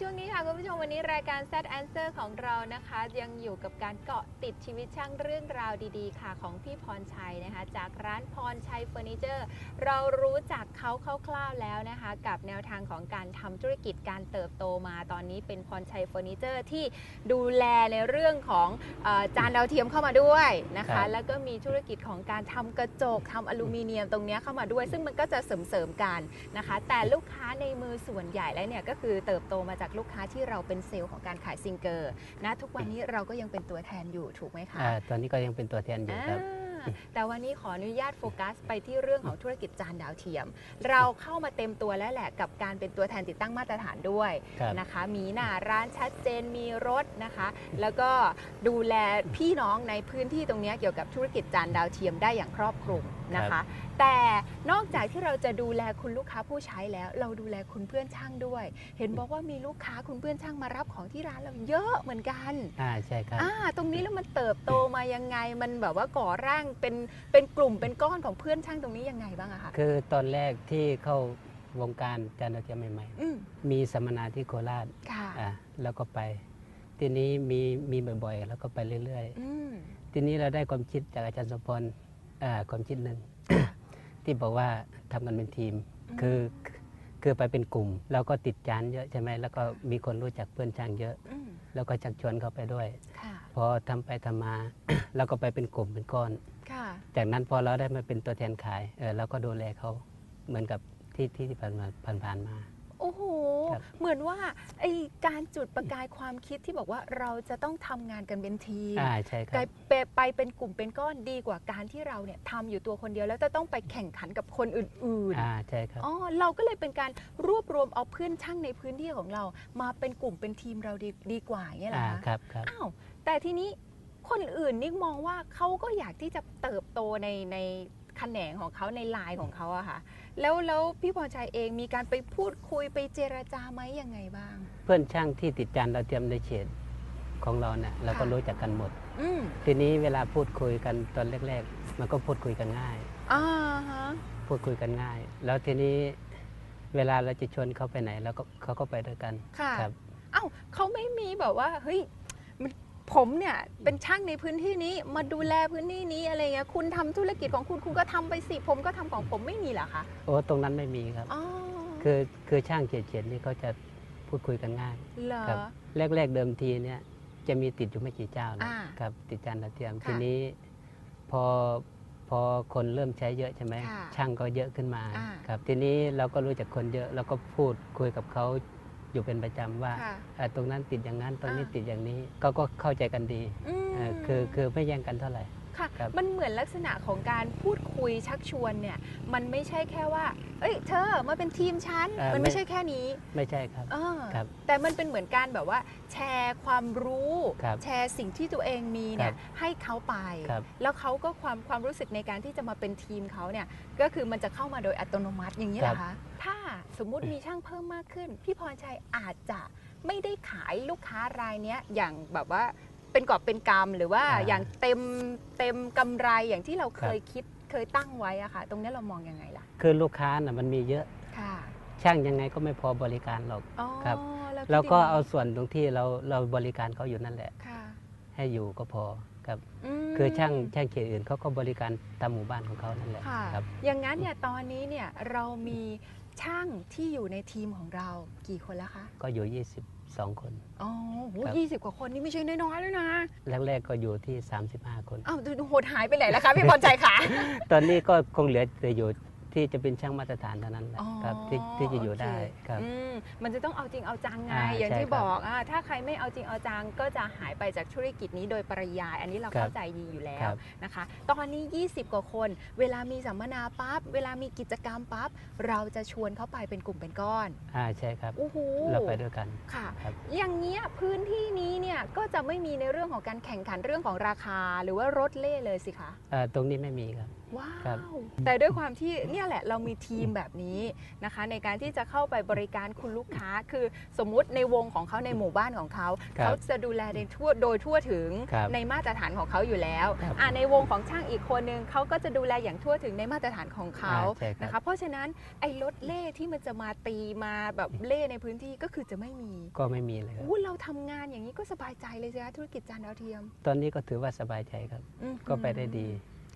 ช่วงนี้ค่ะคุณผู้ชมวันนี้รายการ Z Answer ของเรานะคะ ยังอยู่กับการเกาะติดชีวิตช่างเรื่องราวดีๆ ค่ะของพี่พรชัยนะคะ จากร้านพรชัยเฟอร์นิเจอร์เรารู้จักเขาคร่าวๆแล้วนะคะ กับแนวทางของการทำธุรกิจการเติบโตมาตอนนี้เป็นพรชัยเฟอร์นิเจอร์ที่ดูแลในเรื่องของเออจานดาวเทียมเข้ามาด้วยนะครัคะ บ แล้วก็มีธุรกิจของการทำกระจกทำอลูมิเนียมตรงเนี้ยเข้ามาด้วย ซึ่งมันก็จะเสริมๆกันนะคะ แต่ลูกค้าในมือส่วนใหญ่แล้วเนี่ยก็คือเติบโตมาจากลูกค้าที่เราเป็นเซลล์ของการขายซิงเกอร์นะทุกวันนี้เราก็ยังเป็นตัวแทนอยู่ถูกไหมคะอ่าตอนนี้ก็ยังเป็นตัวแทนอยู่ครับอ่าแต่วันนี้ขออนุญาตโฟกัส ไปที่เรื่องของธุรกิจจานดาวเทียม เราเข้ามาเต็มตัวแล้วแหละกับการเป็นตัวแทนติดตั้งมาตรฐานด้วยครับนะคะ มีหน้าร้านชัดเจนมีรถนะคะ แล้วก็ดูแลพี่น้องในพื้นที่ตรงเนี้ยเกี่ยวกับธุรกิจจานดาวเทียมได้อย่างครอบคลุมนะคะแต่นอกจากที่เราจะดูแลคุณลูกค้าผู้ใช้แล้ว เราดูแลคุณเพื่อนช่างด้วย เห็นบอกว่ามีลูกค้าคุณเพื่อนช่างมารับของที่ร้านเราเยอะเหมือนกันอ่าใช่ครับอ่าตรงนี้แล้วมันเติบโตมายังไงมันแบบว่าก่อร่างเป็นเป็นกลุ่มเป็นก้อนของเพื่อนช่างตรงนี้ยังไงบ้างอะคะคือตอนแรกที่เข้าวงการจานดาวเทียมใหม่อืมๆ มีสัมมนาที่โคราชค่ะอ่าแล้วก็ไป ทีนี้มีมีบ่อยๆ แล้วก็ไปเรื่อยอืมๆ ทีนี้เราได้ความคิดจากอาจารย์สมพรอ่าความคิดหนึ่ง ที่บอกว่าทำกันเป็นทีม คือคือไปเป็นกลุ่ม แล้วก็ติดจานเยอะใช่ไหมแล้วก็มีคนรู้จักเพื่อนช่างเยอะอืมแล้วก็ชักชวนเขาไปด้วยค่ะพอทำไปทำมาเราก็ไปเป็นกลุ่มเป็นก้อนค่ะจากนั้นพอเราได้มาเป็นตัวแทนขายเออเราก็ดูแลเขาเหมือนกับที่ที่ที่ผ่านมาผ่านผ่านมา โอ้โห ครับเหมือนว่าไอการจุดประกายความคิดที่บอกว่าเราจะต้องทำงานกันเป็นทีมอ่าใช่คกรัลาบ ยไปไปเป็นกลุ่มเป็นก้อนดีกว่าการที่เราเนี่ยทำอยู่ตัวคนเดียวแล้วจะต้องไปแข่งขันกับคนอื่นอ่าใช่ครับๆอ๋อเราก็เลยเป็นการรวบรวมเอาเพื่อนช่างในพื้นที่ของเรา มาเป็นกลุ่มเป็นทีมเราดีดีกว่าอย่างเงี้ยเหรออ่าคะครับครับ อ้าวแต่ทีนี้คนอื่นนี่มองว่าเขาก็อยากที่จะเติบโตในในแขนงของเขาในลายของเขาอะค่ะ แล้วแล้วพี่พรชัยเองมีการไปพูดคุยไปเจรจาไหมยังไงบ้าง เพื่อนช่างที่ติดจานเราวเทียมในเฉดของเราเนี่ยเราก็ค่ะ รู้จักกันหมด อืมทีนี้เวลาพูดคุยกันตอนแรก ๆ มันก็พูดคุยกันง่าย อ่าฮะพูดคุยกันง่าย แล้วทีนี้เวลาเราจะชวนเขาไปไหน แล้วก็เขาก็ไปด้วยกันค่ะ ครับ เอ้าเขาไม่มีแบบว่าเฮ้ยมัน ผมเนี่ยเป็นช่างในพื้นที่นี้มาดูแลพื้นที่นี้อะไรเงี้ยคุณทำธุรกิจของคุณคุณก็ทำไปสิผมก็ทำของผมไม่มีเหรอคะโอ้ตรงนั้นไม่มีครับอ๋อคือคือช่างเฉียดๆนี่เขาจะพูดคุยกันง่ายเหรอครับแรก ๆเดิมทีเนี่ยจะมีติดอยู่ไม่กี่เจ้านะอ่าครับติดจานดาวเทียมค่ะทีนี้พอพอคนเริ่มใช้เยอะใช่ไหมค่ะช่างก็เยอะขึ้นมาอ่าครับทีนี้เราก็รู้จักคนเยอะเราก็พูดคุยกับเขา อยู่เป็นประจำว่าค่ะเอ่อตรงนั้นติดอย่างนั้นตรงนี้อ่า ติดอย่างนี้ ก็ก็เข้าใจกันดีอืม เอ่อคือคือไม่แย่งกันเท่าไหร่ ค่ะ ครับ มันเหมือนลักษณะของการพูดคุยชักชวนเนี่ย มันไม่ใช่แค่ว่า เอ้ย เธอมาเป็นทีมฉันเอ่อมันไม่ ไม่ใช่แค่นี้ไม่ใช่ครับ เออครับแต่มันเป็นเหมือนการแบบว่า แชร์ความรู้ ครับแชร์สิ่งที่ตัวเองมีเนี่ยครับให้เขาไป ครับ แล้วเขาก็ความความรู้สึกในการที่จะมาเป็นทีมเขาเนี่ย ก็คือมันจะเข้ามาโดยอัตโนมัติอย่างนี้เหรอคะ ถ้าสมมุติมีช่างเพิ่มมากขึ้น พี่พรชัยอาจจะไม่ได้ขายลูกค้ารายเนี้ยอย่างแบบว่า เป็นกอบเป็นกำหรือว่าอ่า อย่างเต็มเต็มกำไรอย่างที่เราเคยครับคิดเคยตั้งไว้อะค่ะ ตรงเนี้ยเรามองยังไงล่ะคือลูกค้าน่ะมันมีเยอะค่ะช่างยังไงก็ไม่พอบริการหรอก อ๋อครับ คิดเราก็ย่งนี้เอาส่วนตรงที่เราเราบริการเขาอยู่นั่นแหละ ค่ะให้อยู่ก็พอครับ ม คือช่างช่างเขตอื่นเขาก็บริการตามหมู่บ้านของเขานั่นแหละค่ะ ครับ อย่างนั้นเนี่ยตอนนี้เนี่ยเรามีช่างที่อยู่ในทีมของเรากี่คนแล้วคะ ก็อยู่ 22คน อ๋อโหครับ ยี่สิบกว่าคนนี่ไม่ใช่น้อยๆเลยนะแรกๆก็อยู่ที่ 35 คน อ้าวโหดหายไปไหนแล้วคะพี่พรใจคะ ตอนนี้ก็คงเหลือแต่อยู่ ที่จะเป็นช่างมาตรฐานเท่านั้นแหละอ๋อครับที่ที่จะอยู่ได้โเคครับ อืมมันจะต้องเอาจริงเอาจังไง อ่าอย่างที่ใช่ครับบอกอ่าถ้าใครไม่เอาจริงเอาจังก็จะหายไปจากธุรกิจนี้โดยปริยาย อันนี้เราครับเข้าใจดีอยู่แล้ควรับ นะคะ ตอนนี้ 20 กว่าคน เวลามีสัมมนาปั๊บเวลามีกิจกรรมปั๊บเราจะชวนเขาไปเป็นกลุ่มเป็นก้อนอ่าใช่ครับ โอ้โหเราไปด้วยกัน ค่ะ ครับ อย่างเงี้ยพื้นที่นี้เนี่ยก็จะไม่มีในเรื่องของการแข่งขันเรื่องของราคา หรือว่ารถเล่เลยสิคะ เอ่อตรงนี้ไม่มีครับ ว้าครับ ว แต่ด้วยความที่เนี่ยแหละเรามีทีมแบบนี้นะคะ ในการที่จะเข้าไปบริการคุณลูกค้า คือสมมุติในวงของเขาในหมู่บ้านของเขาครับเขาจะดูแลในทั่วโดยทั่วถึงครับในมาตรฐานของเขาอยู่แล้วครับอ่าในวงของช่างอีกคนนึงเขาก็จะดูแลอย่างทั่วถึงในมาตรฐานของเขาอ่าใช่ครับ นะคะ เพราะฉะนั้นไอ้รถเล่ที่มันจะมาตีมาแบบเล่ในพื้นที่ก็คือจะไม่มีก็ไม่มีเลยครับ อู้เราทำงานอย่างนี้ก็สบายใจเลยสิคะธุรกิจจานดาวเทียมตอนนี้ก็ถือว่าสบายใจครับ อืมก็ไปได้ดี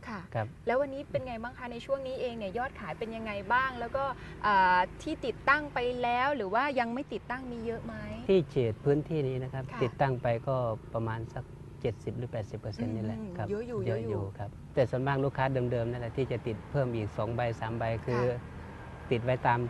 ค่ะ ครับแล้ววันนี้เป็นไงบ้างคะในช่วงนี้เองเนี่ยยอดขายเป็นยังไงบ้าง แล้วก็อ่าที่ติดตั้งไปแล้วหรือว่ายังไม่ติดตั้งมีเยอะไหม ที่เฉดพื้นที่นี้นะครับ ค่ะ ติดตั้งไปก็ประมาณสัก 70 หรือ 80%นี่แหละอืมครับเยอะอยู่เยอะเยอะออยู่ยู่ ครับ แต่ส่วนมากลูกค้าเดิมๆนั่นแหละที่จะติดเพิ่มอีก 2 ใบ 3 ใบคือค่ะติดไว้ตาม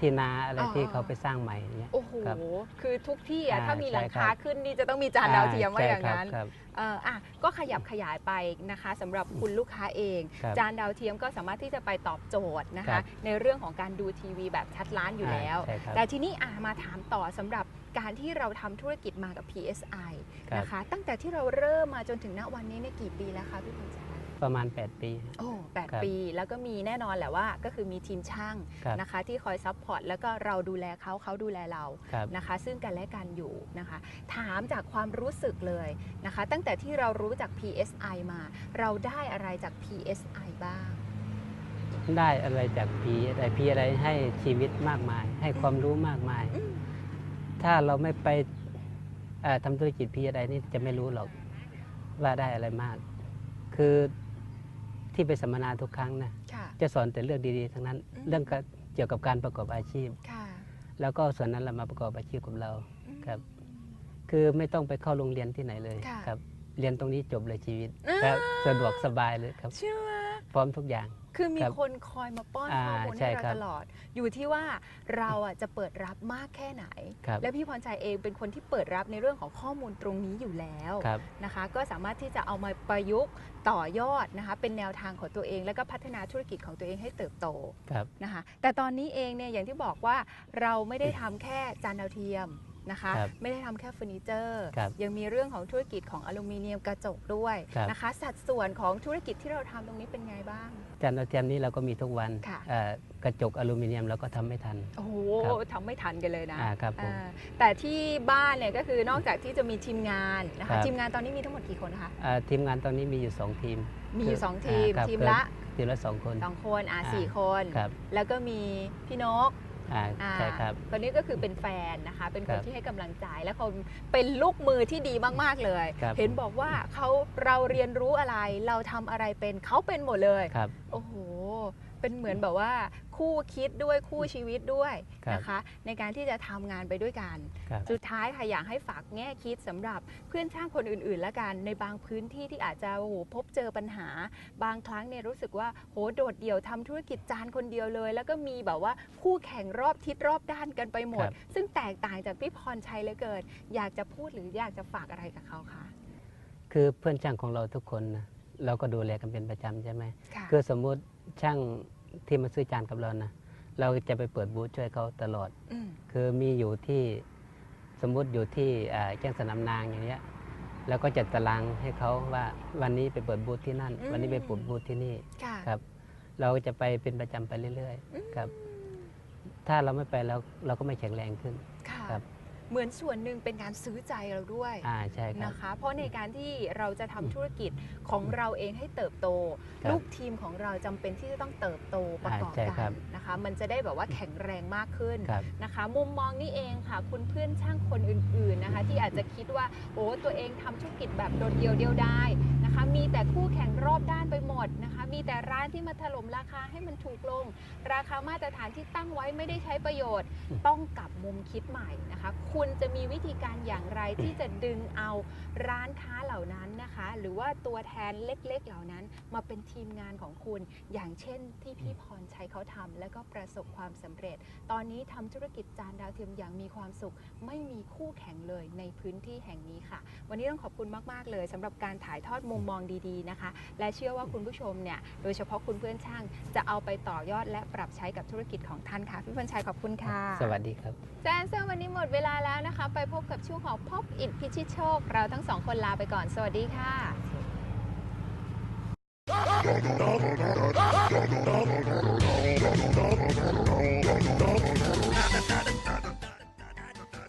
ที่นาอะไรอ๋อที่เขาไปสร้างใหม่อย่างเงี้ยโอ้โห ครับคือทุกที่อะอ่าถ้ามีหลังใช่ครัคาบ ขึ้นนี่จะต้องมีจานดาวเทียมว่าใช่อย่างครับนั้นครับ เอ่ออะก็ขยับขยายไปนะคะสำหรับคุณลูกค้าเอง ครับจานดาวเทียมก็สามารถที่จะไปตอบโจทย์นะครัคะ บในเรื่องของการดูทีวีแบบชัดล้านอยู่แล้วาใช่ครับแต่ทีนี้อะมาถามต่อสำหรับการที่เราทำธุรกิจมากับ PSI ครับ นะคะ ตั้งแต่ที่เราเริ่มมาจนถึงณวันนี้เนี่ยกี่ปีแล้วคะพี่พงษ์ชัย ประมาณ 8 ปี โอ้แปดครับปีแล้วก็มีแน่นอนแหละว่า ก็คือมีทีมช่างครับ นะคะ ที่คอยซัพพอร์ตแล้วก็เราดูแลเขาเขาดูแลเราครับ นะคะ ซึ่งกันและกันอยู่นะคะ ถามจากความรู้สึกเลยนะคะ ตั้งแต่ที่เรารู้จาก PSI มา เราได้อะไรจาก PSI บ้าง ได้อะไรจากพีอะไรพีอะไรให้ชีวิตมากมาย ให้ความรู้มากมาย อืม ถ้าเราไม่ไปเอ่อทำธุรกิจพีอะไรนี่จะไม่รู้หรอกว่าได้อะไรมาก คือ ที่ไปสัมมนาทุกครั้งนะค่ะ จะสอนแต่เรื่องดีๆ ทั้งนั้น อืม เรื่องการเกี่ยวกับการประกอบอาชีพ ค่ะแล้วก็ส่วนนั้นเรามาประกอบอาชีพกับเรา อืม ครับ คือไม่ต้องไปเข้าโรงเรียนที่ไหนเลยค่ะ ครับ เรียนตรงนี้จบเลยชีวิตอ่าครับสะดวกสบายเลยครับ เชื่อ พร้อมทุกอย่าง คือมีครับคนคอยมาป้อนอ่าข้อมูลใช่ให้เราครับตลอด อยู่ที่ว่าเราอะจะเปิดรับมากแค่ไหนครับและพี่พรชัยเองเป็นคนที่เปิดรับในเรื่องของข้อมูลตรงนี้อยู่แล้วครับนะคะ ก็สามารถที่จะเอามาประยุกต์ต่อยอดนะคะเป็นแนวทางของตัวเอง แล้วก็พัฒนาธุรกิจของตัวเองให้เติบโตครับนะคะแต่ตอนนี้เองเนี่ยอย่างที่บอกว่าเราไม่ได้ทำแค่จานดาวเทียม นะคะ ครับไม่ได้ทำแค่เฟอร์นิเจอร์ ครับยังมีเรื่องของธุรกิจของอลูมิเนียมกระจกด้วยครับ นะคะ สัดส่วนของธุรกิจที่เราทำตรงนี้เป็นไงบ้าง จานดาวเทียมนี้เราก็มีทุกวันค่ะ เอ่อกระจกอลูมิเนียมเราก็ทำไม่ทัน โอ้โหครับ ทำไม่ทันกันเลยนะอ่าครับผม อ่าแต่ที่บ้านเนี่ยก็คือนอกจากที่จะมีทีมงานนะครัคะ บ ทีมงานตอนนี้มีทั้งหมดกี่คนคะ อ่าทีมงานตอนนี้มีอยู่ 2 ทีมมีอยู่คืสองทีมาครับทีมละทีมละสองคนสองคนอ่าอ่า สี่คน ครับ แล้วก็มีพี่นก อ่าอ่าใช่ครับคนนี้ก็คือเป็นแฟนนะคะ เป็นคนครับที่ให้กำลังใจและคนเป็นลูกมือที่ดีมาก ๆ เลยครับเห็นบอกว่าเขาเราเรียนรู้อะไร เราทำอะไรเป็นเขาเป็นหมดเลยครับโอ้โห เป็นเหมือนแบบว่าคู่คิดด้วยคู่ชีวิตด้วยครับนะคะ ในการที่จะทำงานไปด้วยกันครับสุดท้ายค่ะอยากให้ฝากแง่คิดสำหรับเพื่อนช่างคนอื่นๆ แล้วกันในบางพื้นที่ที่อาจจะโอ้โหพบเจอปัญหา บางครั้งเนี่ยรู้สึกว่าโหโดดเดี่ยวทำธุรกิจจานคนเดียวเลย แล้วก็มีแบบว่าคู่แข่งรอบทิศรอบด้านกันไปหมดครับซึ่งแตกต่างจากพี่พรชัยเหลือเกินอยากจะพูดหรืออยากจะฝากอะไรกับเขาคะคือเพื่อนช่างของเราทุกคนนะเราก็ดูแลกันเป็นประจำใช่ไหมค่ะคือสมมุติ ช่างที่มาซื้อจานกับเรานะเราจะไปเปิดบูธช่วยเขาตลอด อืมคือมีอยู่ที่สมมุติอยู่ที่อ่าแจ้งสนามนางอย่างเงี้ยแล้วก็จัดตารางให้เขาว่าวันนี้ไปเปิดบูธที่นั่น วันนี้ไปเปิดบูธที่นี่ค่ะครับ เราจะไปเป็นประจำไปเรื่อยอืมๆครับถ้าเราไม่ไปแล้วเราก็ไม่แข็งแรงขึ้นค่ะครับ เหมือนส่วนหนึ่งเป็นการซื้อใจเราด้วยอ่าใช่ครับ นะคะ เพราะในการที่เราจะทำธุรกิจของเราเองให้เติบโต ครับลูกทีมของเราจำเป็นที่จะต้องเติบโตประกอบอ่าใช่คกัรันบ นะคะ มันจะได้แบบว่าแข็งแรงมากขึ้น ครับ นะคะ มุมมองนี้เองค่ะ คุณเพื่อนช่างคนอื่นๆนะคะ ที่อาจจะคิดว่าโอ้ตัวเองทำธุรกิจแบบโดดเดียวเดียวได้ นะนะคะ มีแต่คู่แข่งรอบด้านไปหมดนะคะ มีแต่ร้านที่มาถล่มราคาให้มันถูกลง ราคามาตรฐานที่ตั้งไว้ไม่ได้ใช้ประโยชน์ ต้องกลับมุมคิดใหม่นะคะ คุณจะมีวิธีการอย่างไรที่จะดึงเอาร้านค้าเหล่านั้นนะคะ หรือว่าตัวแทนเล็กๆ เหล่านั้น มาเป็นทีมงานของคุณ อย่างเช่นที่พี่พรชัยเขาทำแล้วก็ประสบความสำเร็จ ตอนนี้ทำธุรกิจจานดาวเทียมอย่างมีความสุข ไม่มีคู่แข่งเลยในพื้นที่แห่งนี้ค่ะ วันนี้ต้องขอบคุณมาก ๆ เลยสำหรับการถ่ายทอดมุมมองดีๆนะคะ และเชื่อว่าคุณผู้ชมเนี่ยโดยเฉพาะคุณเพื่อนช่างจะเอาไปต่อยอดและปรับใช้กับธุรกิจของท่านค่ะ พี่พรชัยขอบคุณค่ะ สวัสดีครับแจนเซอร์วันนี้หมดเวลาแล้วนะคะ ไปพบกับช่วงของพบอินพิชิตโชค เราทั้งสองคนลาไปก่อน สวัสดีค่ะ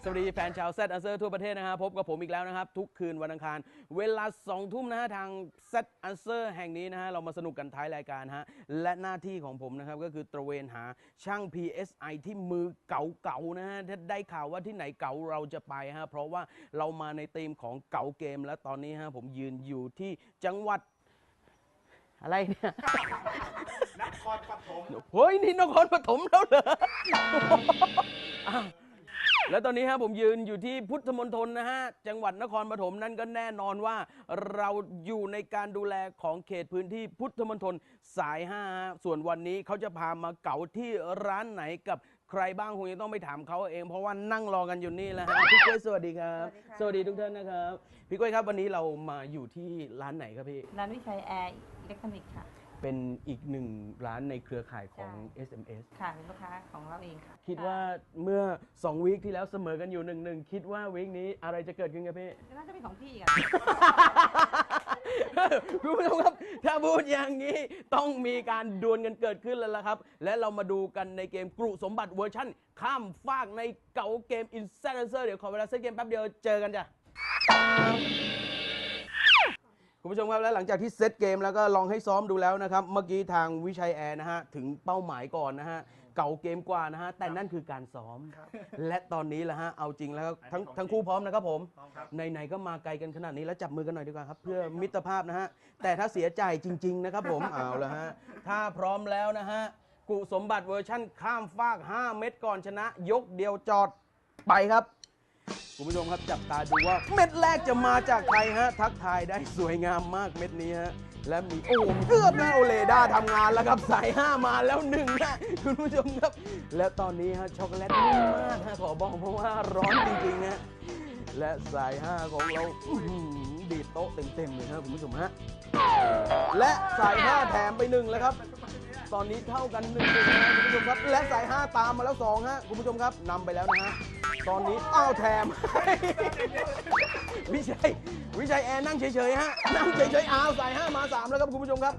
สวัสดีแฟนชาวแซดอันเซอร์ทั่วประเทศนะฮะพบกับผมอีกแล้วนะครับ ทุกคืนวันอังคาร เวลา2ทุ่มนะฮะทางแซดอันเซอร์แห่งนี้นะฮะเรามาสนุกกันท้ายรายการฮะและหน้าที่ของผมนะครับก็คือตระเวนหาช่าง PSI ที่มือเก่าๆนะฮะถ้าได้ข่าวว่าที่ไหนเก่าเราจะไปฮะเพราะว่าเรามาในธีมของเก่าเกม และตอนนี้ฮะผมยืนอยู่ที่จังหวัดอะไรเนี่ย นครปฐม เฮ้ย นี่นครปฐมแล้วเหรออ้าว แล้วตอนนี้ฮะผมยืนอยู่ที่พุทธมณฑลนะฮะ จังหวัดนครปฐมนั่นก็แน่นอนว่าเราอยู่ในการดูแลของเขตพื้นที่พุทธมณฑลสาย5ฮะส่วนวันนี้เขาจะพามาเก๋าที่ร้านไหนกับใครบ้างคงจะต้องไปถามเขาเอง เพราะว่านั่งรอกันอยู่นี่แหละฮะพี่กล้วยสวัสดีครับ สวัสดีทุกท่านนะครับ พี่กล้วยครับวันนี้เรามาอยู่ที่ร้านไหนครับพี่ ร้านวิชัยแอร์อิเล็กทรอนิกส์ค่ะ เป็นอีกหนึ่งร้านในเครือข่ายของ SMS ค่ะเป็นลูกค้าของเราเองค่ะคิดว่าเมื่อ2วีคที่แล้วเสมอกันอยู่หนึ่งหนึ่งคิดว่าวีคนี้อะไรจะเกิดขึ้นครับพี่น่าจะเป็นของพี่กันคุณผู้ชมครับถ้าพูดอย่างนี้ต้องมีการดวลกันเกิดขึ้นแล้วล่ะครับ และเรามาดูกันในเกมกรุสมบัติเวอร์ชั่น ข้ามฟากในเก่าเกม i n s t a n c e r เดี๋ยวขอเวลาเซตเกมแป๊บเดียวเจอกันจ้ะ คุณผู้ชมครับและหลังจากที่เซตเกมแล้วก็ลองให้ซ้อมดูแล้วนะครับ เมื่อกี้ทางวิชัยแอร์นะฮะถึงเป้าหมายก่อนนะฮะเก่าเกมกว่านะฮะแต่นั่นคือการซ้อม และตอนนี้ละฮะเอาจริงแล้วทั้งทั้งคู่พร้อมนะครับผมไหนๆก็มาไกลกันขนาดนี้แล้วจับมือกันหน่อยดีกว่าครับ เพื่อมิตรภาพนะฮะแต่ถ้าเสียใจจริง ๆ นะครับผมเอาละฮะถ้าพร้อมแล้วนะฮะกุสมบัติเวอร์ชั่นข้ามฟาก 5 เม็ดก่อนชนะ ยกเดียวจอดไปครับ คุณผู้ชมครับจับตาดูว่าเม็ดแรกจะมาจากใครฮะ ทักทายได้สวยงามมากเม็ดนี้ฮะ และมีโอ้เกือบนะโอเลด้าทำงานแล้วครับสายห้ามาแล้วหนึ่งนะคุณผู้ชมครับ และตอนนี้ฮะช็อกโกแลตนิ่มมากฮะขอบอกเพราะว่าร้อนจริงๆฮะและสายห้าของเราอื้อหือดีดโต๊ะเต็มๆเลยครับคุณผู้ชมฮะและสายห้าแถมไปหนึ่งแล้วครับ ตอนนี้เท่ากันหนึ่งหนึ่งนะคุณผู้ชมครับ และสาย5ตามมาแล้ว2ฮะคุณผู้ชมครับนำไปแล้วนะฮะ ตอนนี้อ้าวแถม วิชัยวิชัยแอร์นั่งเฉยๆฮะนั่งเฉยๆอ้าวสาย5มา3แล้วครับคุณผู้ชมครับ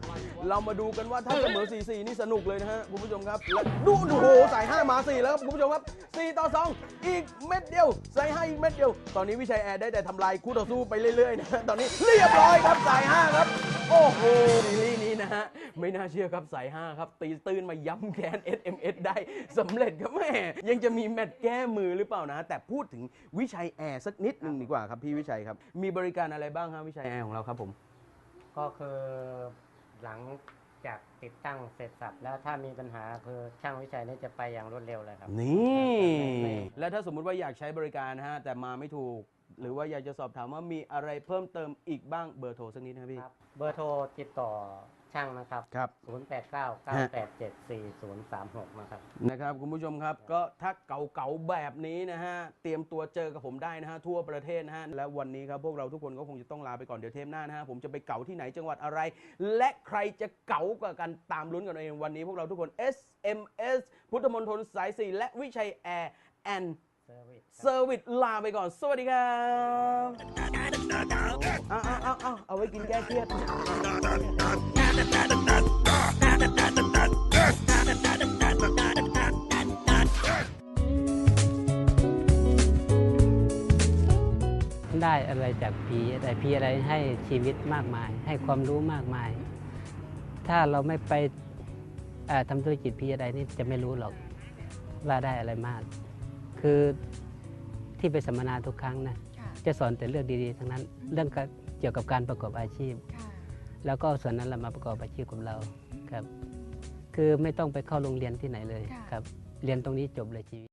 เรามาดูกันว่าถ้าเสมอ4-4นี่สนุกเลยนะฮะคุณผู้ชมครับและดูดูโอ้โหสาย5มา4แล้วครับคุณผู้ชมครับ4ต่อ2อีกเม็ดเดียวสาย5อีกเม็ดเดียว ตอนนี้วิชัยแอร์ได้แต่ทำลายคู่ต่อสู้ไปเรื่อยๆนะฮะตอนนี้เรียบร้อยครับสาย5ครับโอ้โหซีรีส์นี้นะฮะไม่น่าเชื่อครับสาย5ครับ ตีตื้นมาย้ำแค้น SMS ได้สำเร็จครับแม่ยังจะมีแมตช์แก้มือหรือเปล่านะ แต่พูดถึงวิชัยแอร์สักนิดหนึ่งดีกว่าครับพี่วิชัยครับ มีบริการอะไรบ้างครับวิชัยแอร์ของเราครับผม ก็คือหลังจากติดตั้งเสร็จสับแล้วถ้ามีปัญหาคือช่างวิชัยนี่จะไปอย่างรวดเร็วเลยครับ นี่ไม่แล้วถ้าสมมุติว่าอยากใช้บริการนะฮะ แต่มาไม่ถูก หรือว่าอยากจะสอบถามว่ามีอะไรเพิ่มเติมอีกบ้างเบอร์โทรสักนิดนะครับพี่ ครับเบอร์โทรติดต่อ ช่างนะครับ ครับ 0899874036 นะครับ นะครับ คุณผู้ชมครับก็ถ้าเก่าๆแบบนี้นะฮะ เตรียมตัวเจอกับผมได้นะฮะ ทั่วประเทศนะฮะ และวันนี้ครับ พวกเราทุกคนก็คงจะต้องลาไปก่อนเดี๋ยวเทปหน้านะฮะ ผมจะไปเก่าที่ไหนจังหวัดอะไร และใครจะเก่ากว่ากันตามลุ้นกันเองวันนี้พวกเราทุกคน SMS พุทธมณฑลสาย4และวิชัยแอร์แอนเซอร์วิสลาไปก่อน สวัสดีครับเอาเอาเอาเอาเอาไว้กินแก้เครียด ได้อะไรจากพีอะไรพีอะไรให้ชีวิตมากมาย ให้ความรู้มากมาย ถ้าเราไม่ไปเอ่อทำธุรกิจพีอะไรนี่จะไม่รู้หรอกว่าได้อะไรมาก คือที่ไปสัมมนาทุกครั้งนะค่ะจะสอนแต่เรื่องดีๆ ทั้งนั้น เรื่องเกี่ยวกับการประกอบอาชีพค่ะ แล้วก็ส่วนนั้นเรามาประกอบอาชีพกับเราครับ คือไม่ต้องไปเข้าโรงเรียนที่ไหนเลยค่ะ ครับ เรียนตรงนี้จบเลยชีวิต